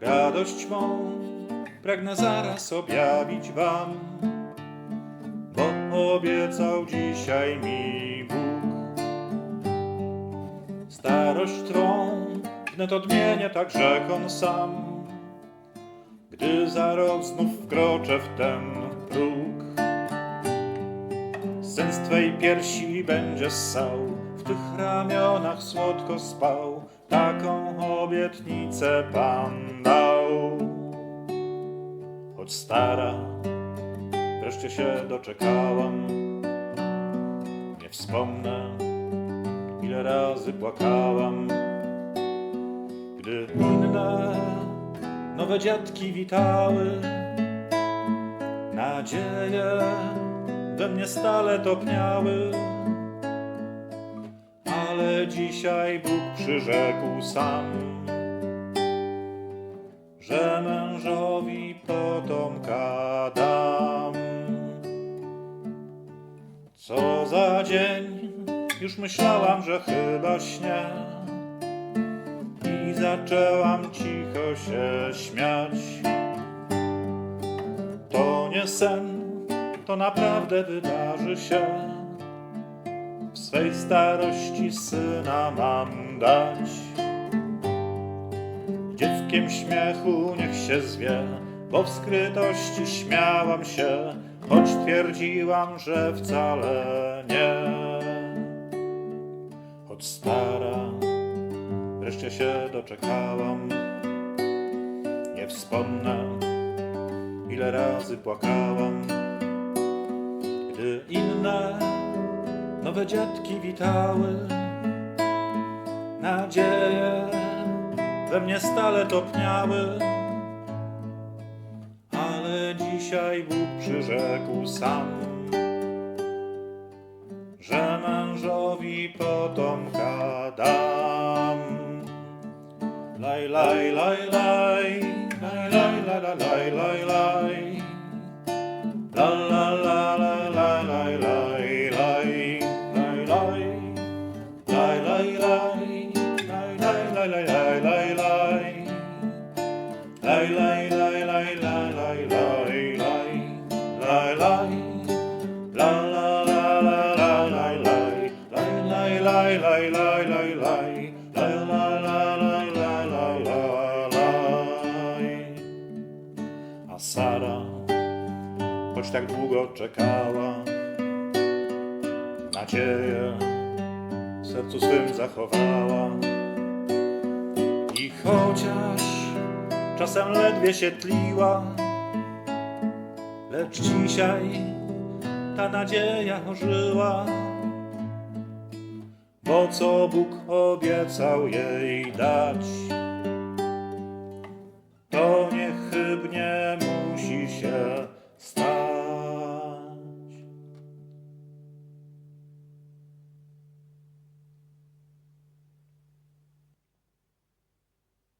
Radość mą pragnę zaraz objawić wam, bo obiecał dzisiaj mi Bóg. Starość twą wnet odmienię tak rzekł on sam, gdy za rok znów wkroczę w ten próg. Sen z twej piersi będzie ssał, w tych ramionach słodko spał, taką obietnicę Pan dał. Choć stara, wreszcie się doczekałam, nie wspomnę, ile razy płakałam, gdy inne nowe dziadki witały, nadzieje we mnie stale topniały. Dzisiaj Bóg przyrzekł sam, że mężowi potomka dam. Co za dzień, już myślałam, że chyba śnie i zaczęłam cicho się śmiać. To nie sen, to naprawdę wydarzy się. Swej starości syna mam dać. Dzieckiem śmiechu niech się zwie, bo w skrytości śmiałam się, choć twierdziłam, że wcale nie. Choć stara, wreszcie się doczekałam, nie wspomnę, ile razy płakałam, gdy inne nowe dziadki witały. Nadzieje we mnie stale topniały, ale dzisiaj Bóg przyrzekł sam, że mężowi potomka dam. Laj, laj, laj, laj, laj, laj, laj, laj, laj, laj, A Sara, choć tak długo czekała, nadzieję sercu swym zachowała. I chociaż czasem ledwie się tliła, lecz dzisiaj ta nadzieja ożyła. Bo co Bóg obiecał jej dać,